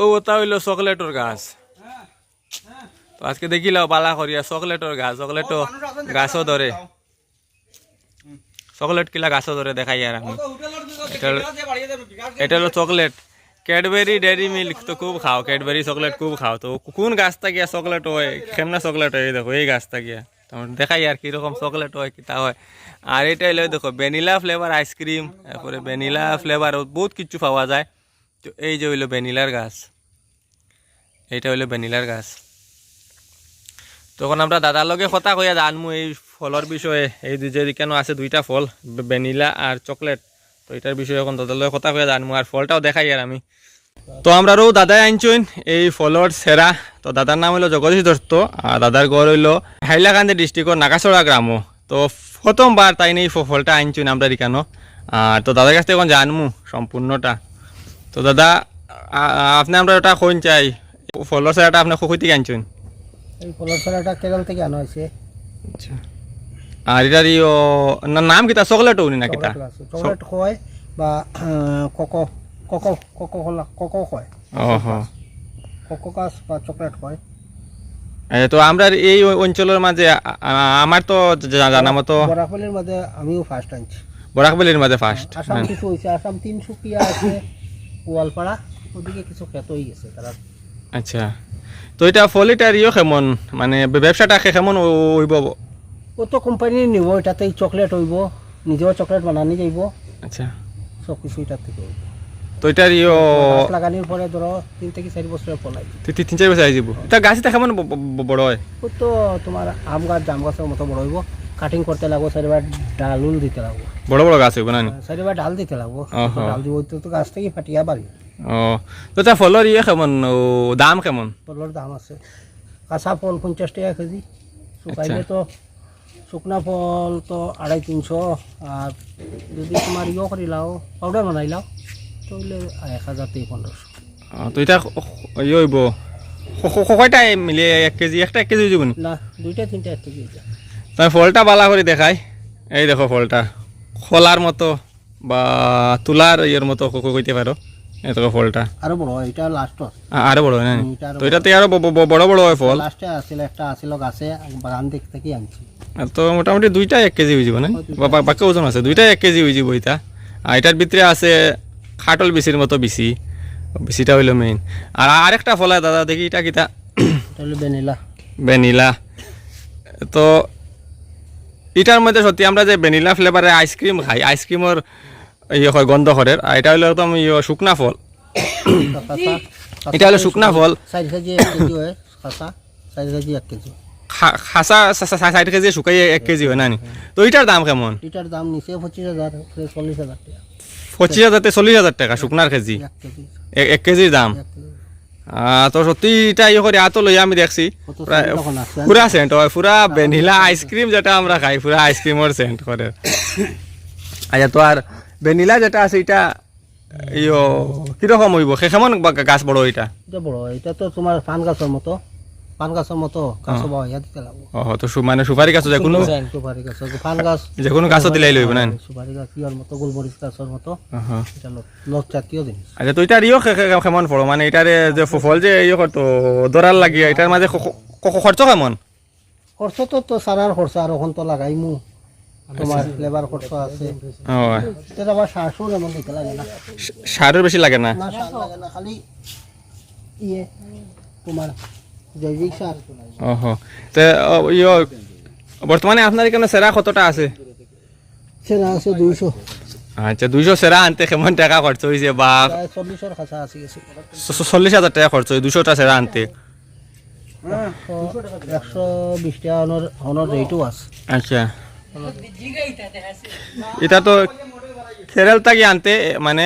ও ওটা হইল চকলেটর গাছ। তো আজকে দেখিলাও বালা করিয়া চকলেটর গাছ চকলেটও গাছও ধরে চকলেট কিলা গাছও ধরে দেখাই আর আমি। এটা হলো চকলেট। ক্যাডবেরি ডেরি মিল্ক তো খুব খাও ক্যাডবেরি চকলেট খুব খাও। তো কোন গাছটা গিয়া চকলেট হয়? কেমনা চকলেট হয় দেখো এই গাছটা গিয়া দেখাই আর কীরকম চকলেট হয় কিতা হয়। আর এটা হলো দেখো ভ্যানিলা ফ্লেভার আইসক্রিম তারপরে ভ্যানিলা ফ্লেভার বহুত কিছু পাওয়া যায়। তো এই যে হইল ভ্যানিলার গাছ, এইটা হইল ভ্যানিলার গাছ। তখন আমরা দাদার লগে কথা কইয়া জানমু এই ফলের বিষয়ে, এই যে কেন আছে দুইটা ফল, ভ্যানিলা আর চকলেট। তো এটার বিষয়ে এখন দাদার লগে কথা কইয়া জানমু আর ফলটাও দেখাই আর আমি। তো আমরাও দাদাই আনছুন এই ফলর সেরা তো দাদার নাম হইল জগদীশ দত্ত আর দাদার ঘর হইল হাইলাকান্দি ডিস্ট্রিক্টর নাগাছড়া গ্রামও তো প্রথমবার তাই এই ফলটা আনছুন আমরা এখানো আর তো দাদার কাছ থেকে এখন জানমু সম্পূর্ণটা তো দাদা আপনি আমরা ওটা কোন চাই। ফলর সেরাটা আপনি কই থেকে আনছুন এই ফলের ছড়াটা কেরল থেকে আনা হয়েছে আচ্ছা। আর এটার না নাম কিতা? চকলেট উনি না কিতা? চকলেট হয় বা কোকো কোকো কোকো কলা কোকো হয় ওহ কোকো গাছ বা চকলেট হয় তো আমরা এই অঞ্চলের মাঝে আমার তো জানা মতো বরাকবালির মধ্যে আমিও ফার্স্ট আনছি। বরাকবেলির মাঝে ফার্স্ট আসাম কিছু হয়েছে আসাম তিনসুকিয়া আছে। গোয়ালপাড়া ওদিকে কিছু খ্যাত হয়ে গেছে তারা। আচ্ছা। তো এটা ফলিটার ইয়ে কেমন? মানে ব্যবসাটা কেমন হইব ও তো কোম্পানি নিব এটাতেই চকলেট হইব নিজেও চকলেট বানানি যাইব। আচ্ছা। সব কিছু এটার থেকে হইব। তো এটার ইয়ে গাছ লাগানির পরে ধরো তিন থেকে চারি বছরের তি- তি- তিন চার বছর আইব এটা গাছটা কেমন বড় হয়? ও তো তোমার আম গাছ জাম গাছের মতো বড় হইব। কাটিং করতে লাগবো চারিবার ডালুল দিতে লাগবো। বড় বড় গাছ হইব না? চারিবার ডাল দিতে লাগবো। ডাল দিব তো গাছ থেকে ফাটিয়া বাড়ি। ও তো এটা ফলর ইয়ে কেমন? দাম কেমন? ফলের দাম আছে। কাঁচা ফল পঞ্চাশ টাকা কেজি। শুকাইলে তো শুকনা ফল তো আড়াই তিনশো। আর যদি তোমার ইয়ে করি লাও পাউডার বানাই লাও তাহলে এক হাজার থেকে পনেরোশো। তো এটা ইয়ে হইব। কয়টা মিলে এক কেজি? একটা এক কেজি যাব না? দুইটা তিনটা এক কেজি হয়ে। তুমি ফলটা বালা করে দেখাই। এই দেখো ফলটা। খোলার মতো বা তুলার ইয়ের মতো কইতে পারো। এই ফলটা। আরও বড় এটা লাস্ট আরও বড় হয়। না? আরও তো এটাতে আরও বড় বড় হয় ফল। লাস্টে আসছিল একটা গাছে বাগান আনছি। তো মোটামুটি দুইটা এক কেজি হয়ে যাব না বাকি ওজন আছে দুইটা এক কেজি হয়ে যাব এটা। আর এটার ভিতরে আছে খাটল বিচির মতো বিচি। বিচিটা হইল মেইন আর আরেকটা ফল দাদা দেখি এটা ভ্যানিলা। ভ্যানিলা। তো এটার মধ্যে সত্যি আমরা যে ভ্যানিলা ফ্লেভারের আইসক্রিম খাই আইসক্রিমের ইয়ে হয় গন্ধ করে আর এটা হলো একদম ইয়ে শুকনা ফল। এটা হলো শুকনা ফল। খাসা ষাট কেজি। শুকাই এক কেজি হয় নানি? তো এটার দাম কেমন? এটার দাম নিচে পঁচিশ হাজার চল্লিশ হাজার টাকা। পঁচিশ হাজার থেকে চল্লিশ হাজার টাকা শুকনার কেজি। এক কেজির দাম? তো সত্যি এটা ইয়ে করে আতো লই আমি দেখছি? পুরা সেন্ট হয় পুরা ভ্যানিলা আইসক্রিম যেটা আমরা খাই পুরা আইসক্রিমের সেন্ট করে আচ্ছা তো আর ভ্যানিলা যেটা আছে এটা ইয়ো কীরকম হইব? সে কেমন গাছ বড় এটা এটা বড় এটা তো তোমার পান গাছের মতো। পান গাছের মতো গাছ বাহিয়া দিতে লাগবো। ও তো মানে সুপারি গাছ যে কোনো? সুপারি গাছ পান গাছ যে কোনো গাছও দিলাই লইব না সুপারি গাছ ইয়ার মতো গোলমরিচ গাছের মতো। এটা লত জাতীয় জিনিস আচ্ছা তো ইয়ে খে- খে- কেমন পড়ো মানে এটারে যে ফল যে ইয়ে করতো দরার লাগিয়ে এটার মাঝে খরচ কেমন? খরচ তো তো সারার খরচ আর ওখান তো লাগাইমু তোমার লেবার খরচ আছে ও এটা আবার সারসও যেমন দিতে লাগে না। সারের বেশি লাগে না? না সার লাগে না খালি ইয়ে তোমার জৈবিক সার। ওহ। তো ইয়ে বর্তমানে আপনার এখানে সেরা কতটা আছে? সেনা আছে দুইশো। আচ্ছা দুইশো সেরা আনতে কেমন টাকা খরচ হয়েছে বা চল্লিশ হাজার টাকা খরচ হয়েছে দুশোটা সেরা আনতে। একশো বিশ টাকা হনর হনর রেটও আছে। আচ্ছা। এটা তো কেরল থেকে আনতে মানে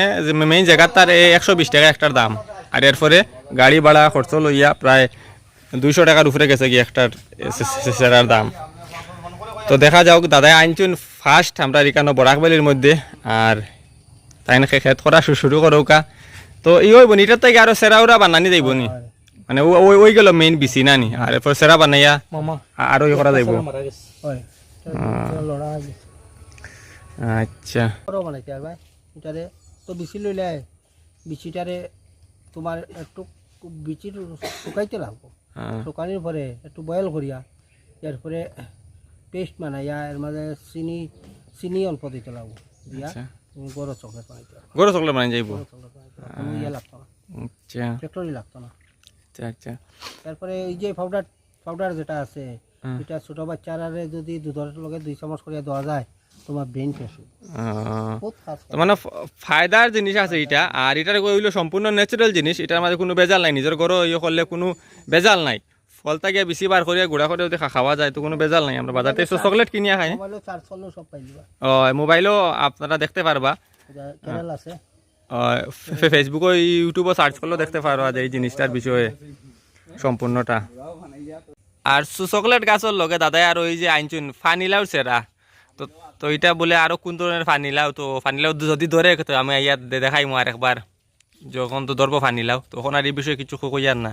মেইন জায়গা তার একশো বিশ টাকা একটার দাম। আর এরপরে গাড়ি ভাড়া খরচ লইয়া প্রায় দুইশো টাকার উপরে গেছে কি একটার সেরার দাম। তো দেখা যাক দাদাই আনছুন ফার্স্ট আমরা এখানে বরাকবালির মধ্যে আর তাই নাকি খেত করা শুরু করৌকা। তো ই ওই বনি এটার থেকে আরও সেরা ওরা বানানি যাইব নি। মানে ওই ওই গেল মেইন বিচি না নি আর এরপর সেরা বানাইয়া আরও ই করা যাইব। আচ্ছা। তো বিচি লইলে বিচিটারে তোমার একটু বিচির শুকাইতে লাগবো। শুকানোর পরে একটু বয়েল করিয়া এরপরে পেস্ট বানাইয়া এর মাঝে চিনি চিনি অল্প দিতে লাগবো। দিয়া আচ্ছা। গরম চকলেট বানাইতে পারো গরু চকলেট মানে যাইব? ইয়ে লাগতো না। আচ্ছা। ফ্যাক্টরি লাগতো না। আচ্ছা আচ্ছা। তারপরে ওই যে পাউডার পাউডার যেটা আছে এটা ছোট বাচ্চারে যদি দুধের লগে দুই চামচ করে দেওয়া যায় তোমার ব্রেন ফ্রেশ মানে ফায়দার জিনিস আছে এটা আর এটার হইল সম্পূর্ণ ন্যাচারাল জিনিস এটার মাঝে কোনো বেজাল নাই নিজের ঘরও ইয়ে করলে কোনো বেজাল নাই। ফলটা গিয়ে বেশি বার করিয়া গুড়া করে যদি খাওয়া যায় তো কোনো বেজাল নাই আমরা বাজার থেকে চকলেট কিনিয়া খাই ও মোবাইলও আপনারা দেখতে পারবা। চ্যানেল আছে। ফেসবুক ইউটিউবও সার্চ করলেও দেখতে পারবা যে এই জিনিসটার বিষয়ে সম্পূর্ণটা। আর চকলেট গাছের লগে দাদাই আর ওই যে আইনচুন ফানিলাও সেরা তো তো এটা বলে আরও কোন ধরনের ফানি লাও তো ফানি লাও যদি ধরে, তো আমি ইয়াত দেখাই আর একবার যখন তো ধরবো ফানি লাও তখন আর এই বিষয়ে কিছু কইয়ার না।